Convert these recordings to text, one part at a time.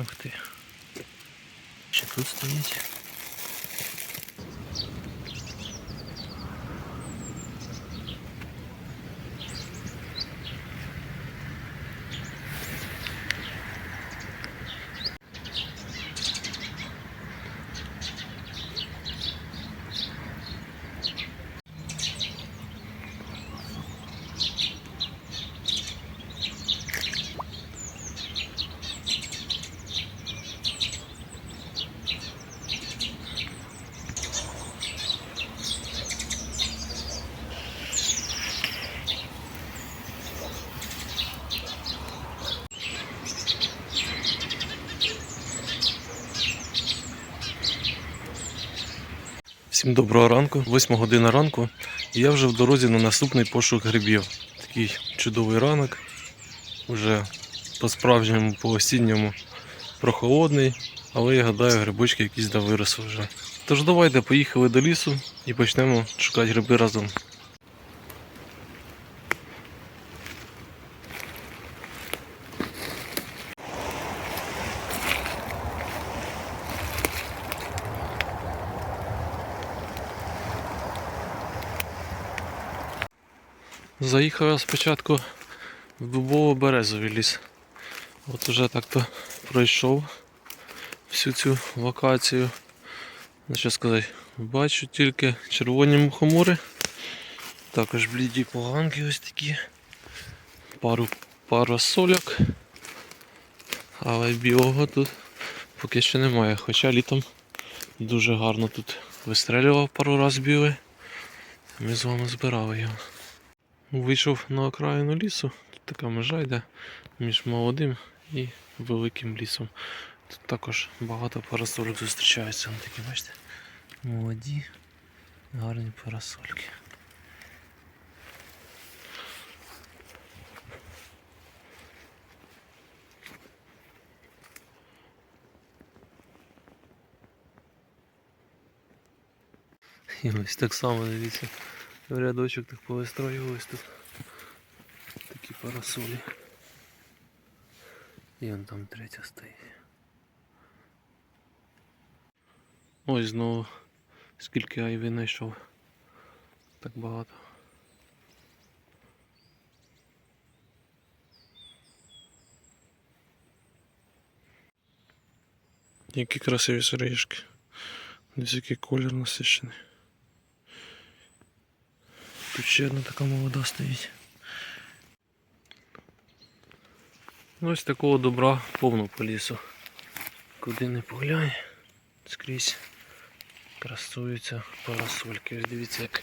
Ух ти. Ще тут стоїть. Всім доброго ранку, 8 година ранку, і я вже в дорозі на наступний пошук грибів. Такий чудовий ранок, вже по-справжньому, по-осінньому прохолодний, але я гадаю, грибочки якісь да виросли вже. Тож давайте поїхали до лісу і почнемо шукати гриби разом. Заїхав я спочатку в дубово-березовий ліс. От уже так-то пройшов всю цю локацію. Ну, що сказати, бачу тільки червоні мухомори, також бліді поганки ось такі, пару парасольок, але білого тут поки що немає, хоча літом дуже гарно тут вистрелював пару разів білий. Ми з вами збирали його. Вийшов на окраїну лісу. Тут така межа йде між молодим і великим лісом. Тут також багато парасольок зустрічаються. Вони такі, бачите? Молоді, гарні парасольки. І ось так само дивіться. В рядочок так повистроювались тут такі парасолі. І он там третя стоїть. Ось знову скільки айви знайшов. Так багато. Які красиві сережки. Десь який колір насичений. Тут ще одна така молода стоїть. Ну, Ось такого добра повно по лісу. Куди не поглянь, скрізь красуються парасольки. Ось дивіться, як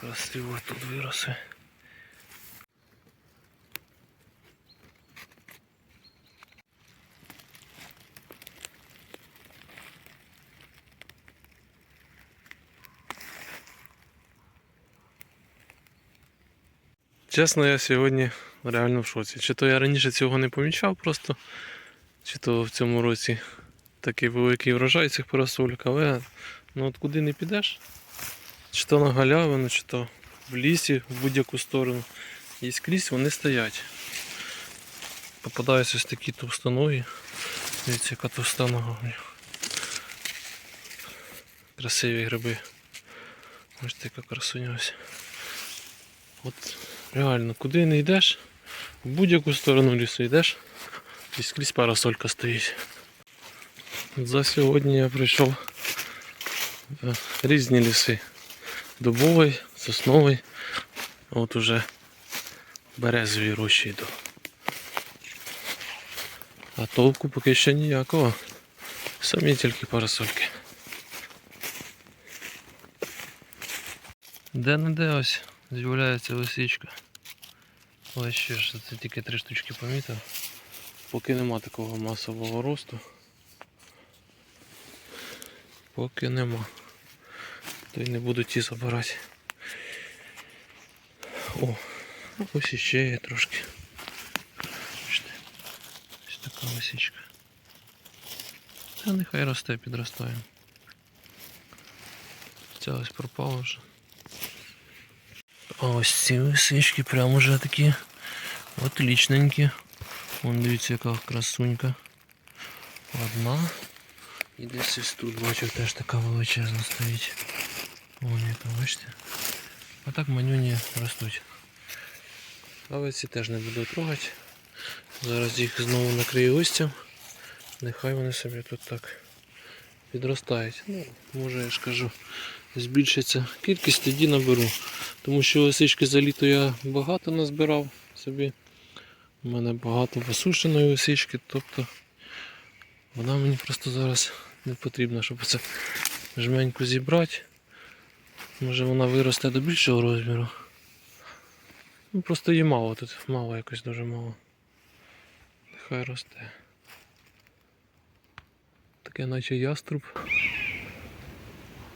красиво тут виросли. Чесно, я сьогодні реально в шоці. Чи то я раніше цього не помічав просто, чи то в цьому році такий великий врожай цих парасольок, але ну от куди не підеш, чи то на галявину, чи то в лісі, в будь-яку сторону. І скрізь вони стоять. Попадаються ось такі товстоногі. Дивіться, яка товста нога в них. Красиві гриби. Ось така красуня. От реально, куди не йдеш, в будь-яку сторону лісу йдеш, і скрізь парасолька стоїть. За сьогодні я прийшов в різні ліси. Дубовий, сосновий, от уже березові рощі йду. А толку поки що ніякого. Самі тільки парасольки. Де не де ось з'являється лисичка. Ось ще ж це тільки три штучки помітив. Поки нема такого масового росту. Поки нема. То й не буду ті забирати. О, ось іще є трошки. Ось така лисичка. Та нехай росте, підростає. Ця ось пропала вже. А ось ці лисички прямо вже такі отлічненькі. Вон дивіться, яка красунька. Одна. І десь ось тут бачу теж така величезна стоїть. Вон яка, бачите? А так манюні ростуть. Але ці теж не буду трогати. Зараз їх знову накрию листям. Нехай вони собі тут так підростають. Ну, може я ж кажу, збільшиться кількість, тоді наберу. Тому що лисички за літо я багато назбирав собі. У мене багато посушеної лисички, тобто вона мені просто зараз не потрібна, щоб це жменьку зібрати. Може вона виросте до більшого розміру. Ну просто її мало тут, мало якось дуже мало. Нехай росте. Таке наче яструб.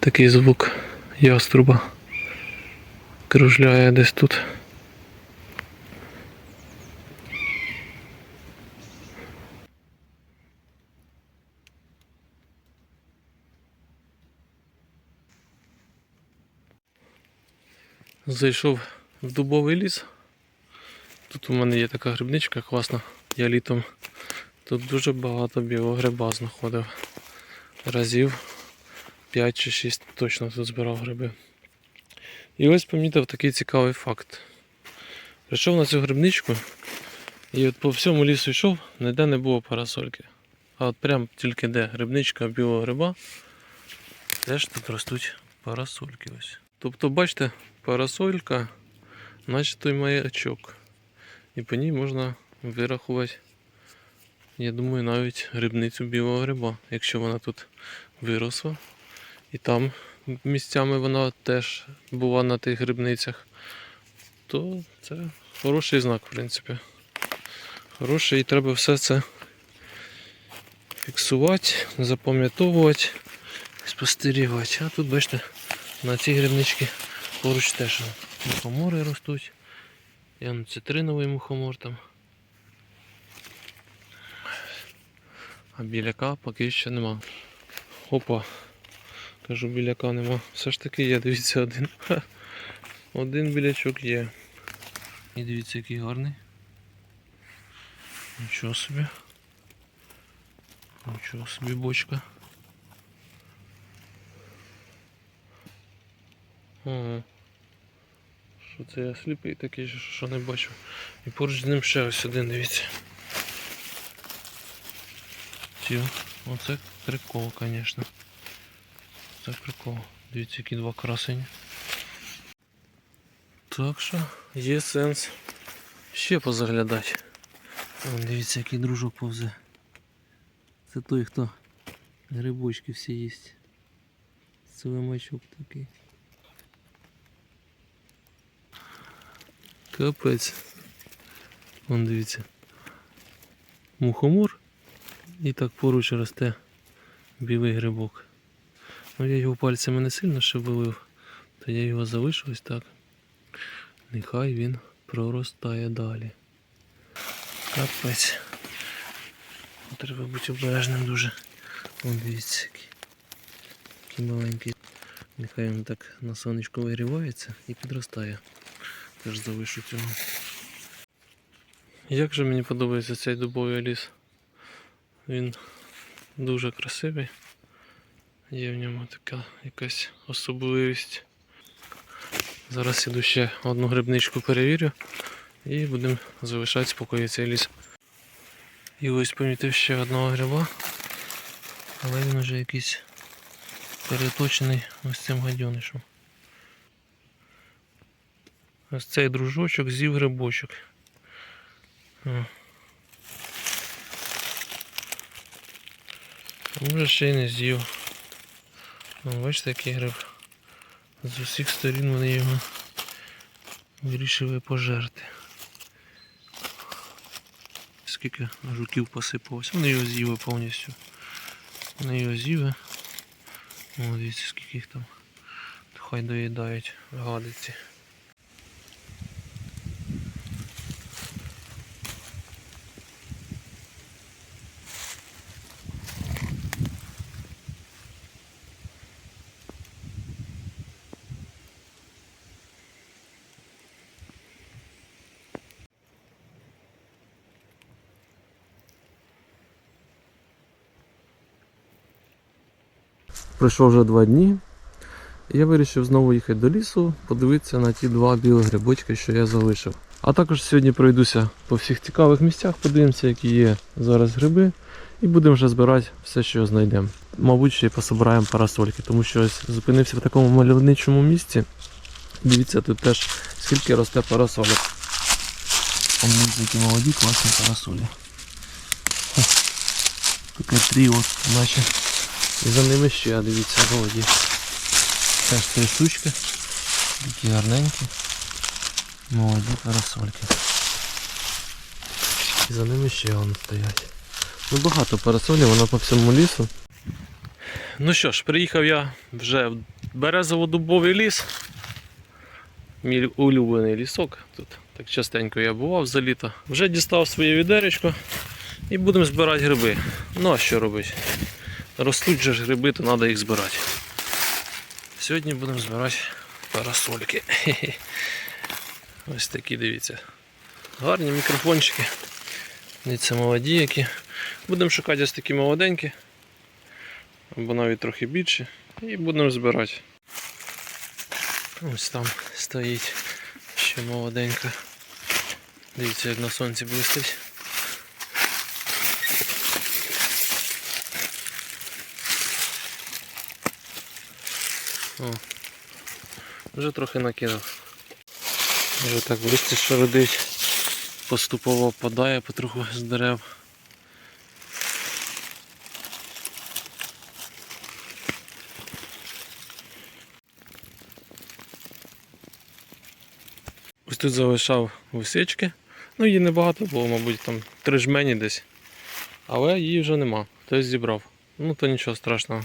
Такий звук яструба. Кружляє десь тут. Зайшов в дубовий ліс. Тут у мене є така грибничка класна. Я літом тут дуже багато білого гриба знаходив. Разів 5 чи 6 точно тут збирав гриби. І ось помітив такий цікавий факт. Прийшов на цю грибничку і от по всьому лісу йшов, ніде не було парасольки. А от прям тільки де грибничка білого гриба, теж тут ростуть парасольки ось. Тобто, бачите, парасолька, наче той маячок. І по ній можна вирахувати, я думаю, навіть грибницю білого гриба, якщо вона тут виросла. І там місцями вона теж була на тих грибницях, то це хороший знак, в принципі. Хороший і треба все це фіксувати, запам'ятовувати, спостерігати. А тут, бачите, на цій грибничці поруч теж мухомори ростуть. Я на цитриновий мухомор там. А біляка поки ще нема. Опа. Кажу, біляка нема. Все ж таки є, дивіться, один. Один білячок є. І дивіться, який гарний. Нічого собі. Нічого собі бочка. Ага. Що це я сліпий такий, що- не бачу. І поруч з ним ще ось один, дивіться. Ті, оце прикол, звісно. Це прикол. Дивіться, які два красені. Так що є сенс ще позаглядати. Вон, дивіться, який дружок повзе. Це той, хто грибочки всі їсть. Це лимачок такий. Капець. Вон дивіться. Мухомор. І так поруч росте білий грибок. Ну я його пальцями не сильно шевелив, то я його залишу ось так. Нехай він проростає далі. Капець. Треба бути обережним дуже. Вон дивіться який. Який маленький. Нехай він так на сонечко вигрівається і підростає. Теж залишу цього. Як же мені подобається цей дубовий ліс. Він дуже красивий. Є в ньому така якась особливість. Зараз іду ще одну грибничку перевірю і будемо залишати спокою цей ліс. І ось помітив ще одного гриба, але він вже якийсь переточений ось цим гадьонишем. Ось цей дружочок з'їв грибочок. О. Може ще й не з'їв. Ну, бачите, який гриб. З усіх сторін вони його вирішили пожерти. Скільки жуків посипалося. Вони його з'їли повністю. Вони його з'їли. О, дивіться, скільки їх там. Хай доїдають гадиці. Пройшло вже два дні. Я вирішив знову їхати до лісу, подивитися на ті два білі грибочки, що я залишив. А також сьогодні пройдуся по всіх цікавих місцях, подивимося, які є зараз гриби, і будемо вже збирати все, що знайдемо. Мабуть, ще й пособираємо парасольки, тому що ось зупинився в такому мальовничому місці. Дивіться, тут теж скільки росте парасолок. Ось які молоді, класні парасолі. Таке тріо, наче. І за ними ще, дивіться, молоді. Теж три штучки. Такі гарненькі. Молоді парасольки. І за ними ще вони стоять. Ну багато парасолів, воно по всьому лісу. Ну що ж, приїхав я вже в березово-дубовий ліс. Мій улюблений лісок. Тут так частенько я бував за літо. Вже дістав своє відеречко і будемо збирати гриби. Ну а що робити? Ростуть же гриби, то треба їх збирати. Сьогодні будемо збирати парасольки. Ось такі, дивіться. Гарні мікрофончики. Дивіться, молоді які. Будемо шукати ось такі молоденькі. Або навіть трохи більше. І будемо збирати. Ось там стоїть ще молоденька. Дивіться, як на сонці блистить. О, вже трохи накинув. Вже так листя шародить, поступово опадає потроху з дерев. Ось тут залишав висички. Ну її небагато було, мабуть, там три жмені десь. Але її вже нема. Хтось зібрав. Ну то нічого страшного.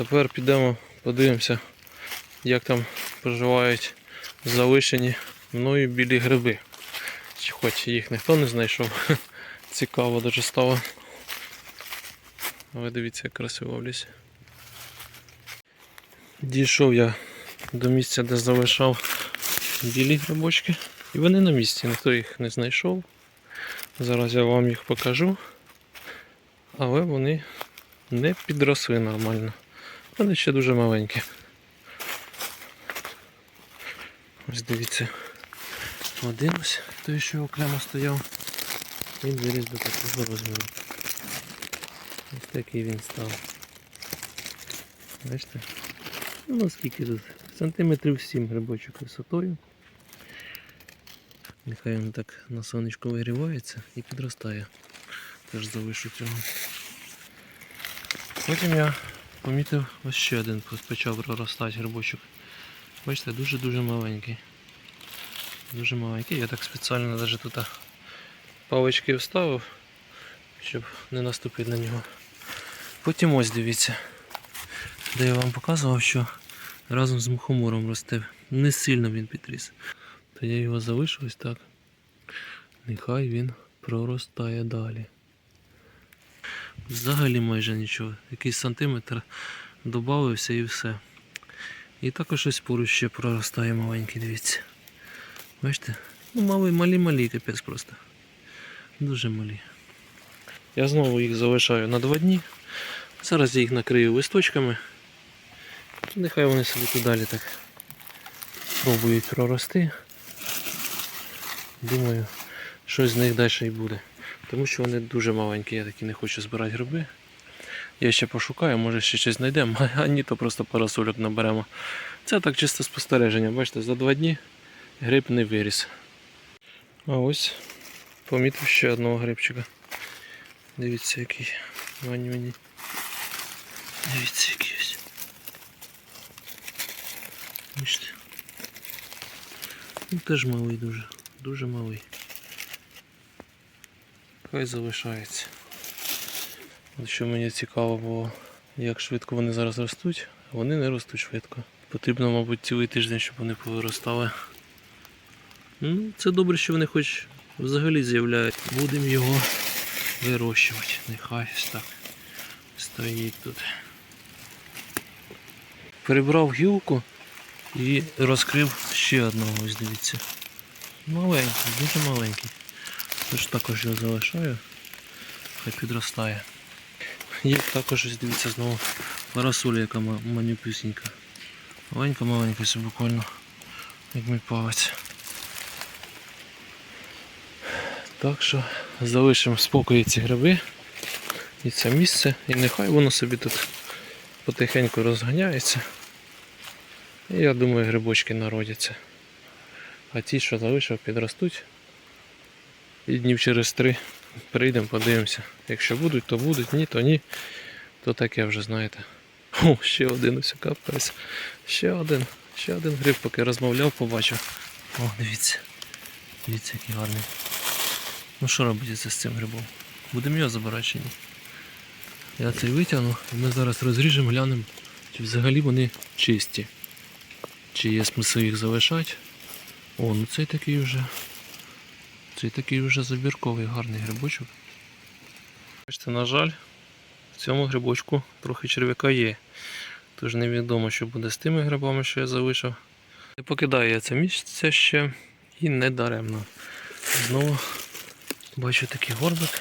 Тепер підемо, подивимося, як там проживають залишені мною білі гриби. Чи хоч їх ніхто не знайшов. Цікаво дуже стало. Але дивіться, як красиво в лісі. Дійшов я до місця, де залишав білі грибочки. І вони на місці, ніхто їх не знайшов. Зараз я вам їх покажу. Але вони не підросли нормально. Вони ще дуже маленькі. Ось дивіться. Один ось той, що окремо стояв. Він виріс до такого розміру. Ось такий він став. Бачите? Ну скільки тут? Сантиметрів 7 грибочок висотою. Нехай він так на сонечку вигрівається і підростає. Теж залишу цього. Потім я помітив ось ще один почав проростати грибочок. Бачите, дуже-дуже маленький. Дуже маленький. Я так спеціально навіть тут палички вставив, щоб не наступити на нього. Потім ось дивіться, де я вам показував, що разом з мухомором росте. Не сильно він підріс. То я його залишу ось так. Нехай він проростає далі. Взагалі майже нічого. Якийсь сантиметр додався і все. І також ось поруч ще проростає маленький, дивіться. Бачите? Ну, малі, малі, малі, капець просто. Дуже малі. Я знову їх залишаю на два дні. Зараз я їх накрию листочками. Нехай вони собі далі так пробують прорости. Думаю, щось з них далі і буде. Тому що вони дуже маленькі, я такі не хочу збирати гриби. Я ще пошукаю, може ще щось знайдемо, а ні, то просто парасольок наберемо. Це так чисто спостереження. Бачите, за два дні гриб не виріс. А ось помітив ще одного грибчика. Дивіться який. Вань мені. Дивіться який ось. Бачите. Ну теж малий дуже. Дуже малий. Хай залишається. Що мені цікаво було, як швидко вони зараз ростуть, вони не ростуть швидко. Потрібно, мабуть, цілий тиждень, щоб вони повиростали. Ну, Це добре, що вони хоч взагалі з'являють. Будемо його вирощувати. Нехай ось так стоїть тут. Прибрав гілку і розкрив ще одного, ось дивіться. Маленький, дуже маленький. Тож також його залишаю, хай підростає. є також, ось дивіться знову, парасоля, яка ма- манюпюсінька. Маленька-маленька, буквально, як мій палець. Так що залишимо спокої ці гриби і це місце, і нехай воно собі тут потихеньку розганяється. І я думаю, грибочки народяться. А ті, що залишив, підростуть. І днів через три прийдемо, подивимося. Якщо будуть, то будуть, ні, то ні. То таке вже знаєте. О, ще один ось капець. Ще один. Ще один гриб, поки розмовляв, побачив. О, дивіться. Дивіться, який гарний. Ну що робиться з цим грибом? Будемо його забирати чи ні? Я цей витягну і ми зараз розріжемо, глянемо, чи взагалі вони чисті. Чи є смисл їх залишати. О, ну цей такий вже. Цей такий вже забірковий гарний грибочок. Бачите, на жаль, в цьому грибочку трохи черв'яка є. Тож невідомо, що буде з тими грибами, що я залишив. Не покидаю я це місце ще і не даремно. Знову бачу такий горбик.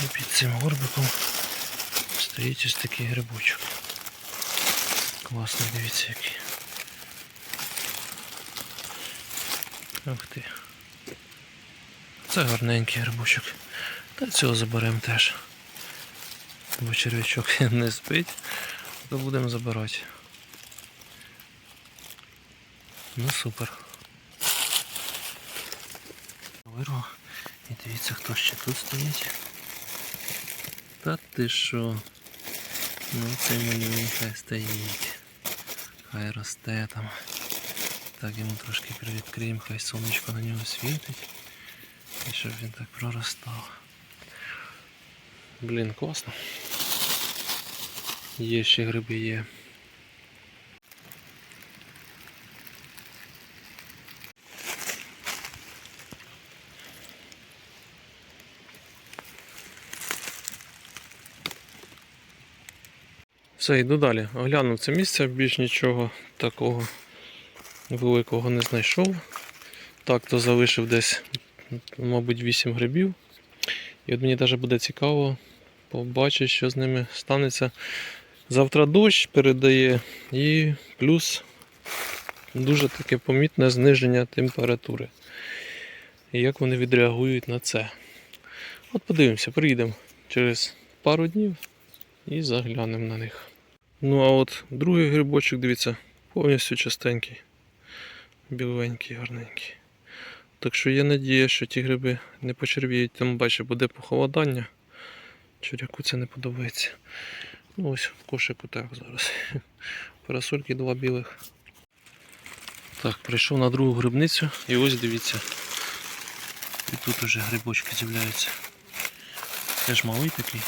І під цим горбиком стоїть ось такий грибочок. Класний, дивіться який. Ух ти. Це гарненький грибочок. Та цього заберемо теж. Бо черв'ячок не спить, то будемо забирати. Ну супер. Вирву. І дивіться, хто ще тут стоїть. Та ти що? Ну цей малюнок хай стоїть. Хай росте там. Так йому трошки привідкриємо, хай сонечко на нього світить. І щоб він так проростав. Блін, класно. Є ще гриби є. Все, йду далі. Оглянув це місце, більш нічого такого великого не знайшов. Так, то залишив десь, мабуть, 8 грибів. І от мені навіть буде цікаво побачити, що з ними станеться. Завтра дощ передає і плюс дуже таке помітне зниження температури. І як вони відреагують на це. От подивимося, приїдемо через пару днів і заглянемо на них. Ну а от другий грибочок, дивіться, повністю чистенький, біленький, гарненький. Так що є надія, що ті гриби не почервіють, там бачу, буде похолодання. Чуряку це не подобається. Ну ось в кошику так зараз. Парасольки два білих. Так, прийшов на другу грибницю і ось дивіться. І тут уже грибочки з'являються. Теж малий такий.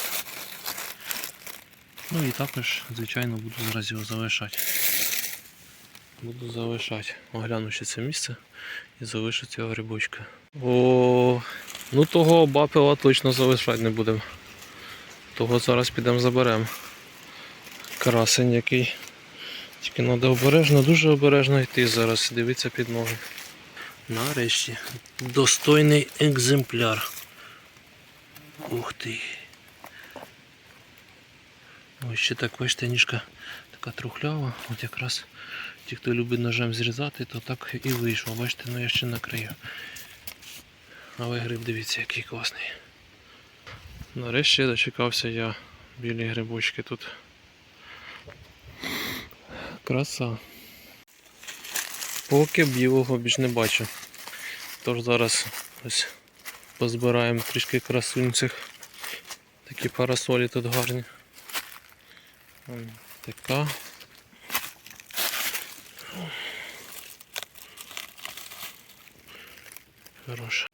Ну і також, звичайно, буду зараз його залишати. Буду залишати. Огляну ще це місце і залишу цього грибочка. О, ну того бапила точно залишати не будемо. Того зараз підемо заберемо. Красень який. Тільки треба обережно, дуже обережно йти зараз, дивитися під ноги. Нарешті. Достойний екземпляр. Ух ти. Ось ще так, ніжка така трухлява. От якраз ті, хто любить ножем зрізати, то так і вийшло. Бачите, ну я ще накрию. Але гриб, дивіться, який класний. Нарешті дочекався я білі грибочки тут. Краса. Поки білого більш не бачу. Тож зараз ось позбираємо трішки красунь. Такі парасолі тут гарні. Така. Хороша.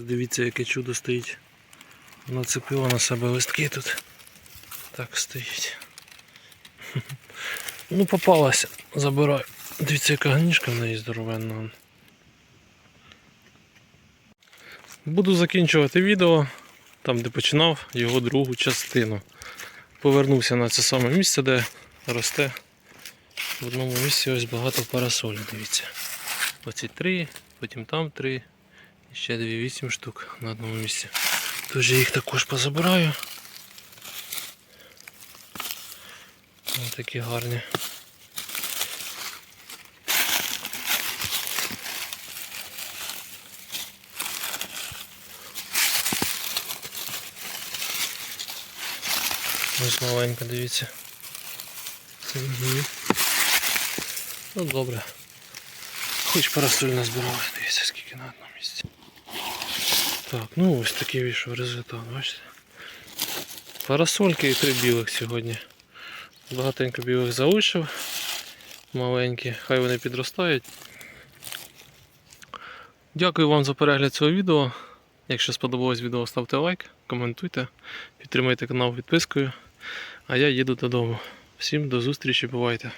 Дивіться, яке чудо стоїть. Нацепило на себе листки тут. Так стоїть. Ну, попалася. Забираю. Дивіться, яка гніжка в неї здоровенна. Буду закінчувати відео там, де починав його другу частину. Повернувся на це саме місце, де росте. В одному місці ось багато парасолі, дивіться. Оці три, потім там три. І ще дві вісім штук на одному місці. Тож я їх також позабираю. Ось такі гарні. Ось маленька, дивіться. Угу. Ну добре. Хоч парасоль назбирали, дивіться, скільки на одному місці. Так, ну ось такий вийшов результат, бачите? Парасольки і три білих сьогодні. Багатенько білих залишив. Маленькі, хай вони підростають. Дякую вам за перегляд цього відео. Якщо сподобалось відео, ставте лайк, коментуйте, підтримайте канал підпискою. А я їду додому. Всім до зустрічі, бувайте!